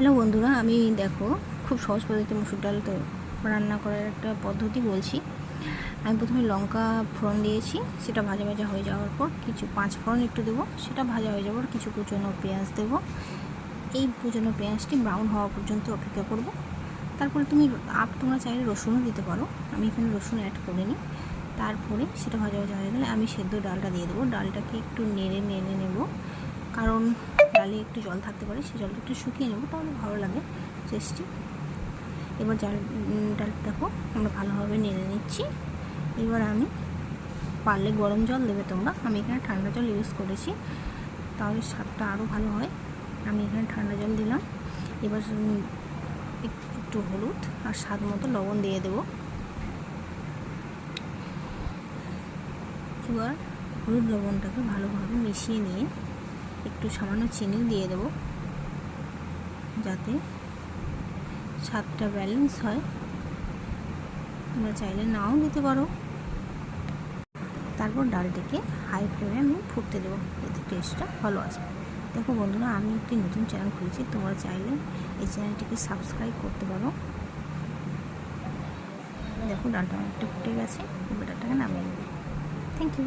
Hello বন্ধুরা, আমি দেখো খুব সহজ পদ্ধতিতে মুসুর ডাল তো রান্না করার একটা পদ্ধতি বলছি। আমি প্রথমে লঙ্কা ফোড়ন দিয়েছি, সেটা ভাজা ভাজা হয়ে যাওয়ার পর কিছু পাঁচ ফোড়ন একটু দেবো, সেটা ভাজা হয়ে যাওয়ার কিছু কুচনো পেঁয়াজ দেবো। এই কুচনো পেঁয়াজটি ব্রাউন হওয়া পর্যন্ত অপেক্ষা করব। তারপরে তুমি আপ, তোমরা চাইলে রসুনও দিতে পারো, আমি এখানে রসুন অ্যাড করিনি। তারপরে সেটা ভাজা ভাজা হয়ে গেলে আমি সেদ্ধ ডালটা দিয়ে দেবো। ডালটাকে একটু নেড়ে নেড়ে নেব। একটু জল থাকতে পারে, সেই জলটা একটু শুকিয়ে নেব, তাহলে ভালো লাগে টেস্টি এবার জাল ডালটা দেখো, আমরা ভালোভাবে নেড়ে নিচ্ছি। এবার আমি পারলে গরম জল দেবে তোমরা, আমি এখানে ঠান্ডা জল ইউজ করেছি, তাহলে স্বাদটা আরও ভালো হয়। আমি এখানে ঠান্ডা জল দিলাম, এবার একটু হলুদ আর স্বাদ মতো লবণ দিয়ে দেবো। এবার হলুদ লবণটাকে ভালোভাবে মিশিয়ে নিয়ে একটু সামান্য চিনি দিয়ে দেবো, যাতে স্বাদটা ব্যালেন্স হয়। তোমরা চাইলে নাও দিতে পারো। তারপর ডালটিকে হাই ফ্লেমে আমি ফুটতে দেবো এতে টেস্টটা ভালো আসবে। দেখো বন্ধুরা, আমি একটি নতুন চ্যানেল খুলেছি, তোমরা চাইলে এই চ্যানেলটিকে সাবস্ক্রাইব করতে পারো। দেখো ডালটা অনেকটা ফুটে গেছে, এবার ডালটাকে নামিয়ে নেব। Thank you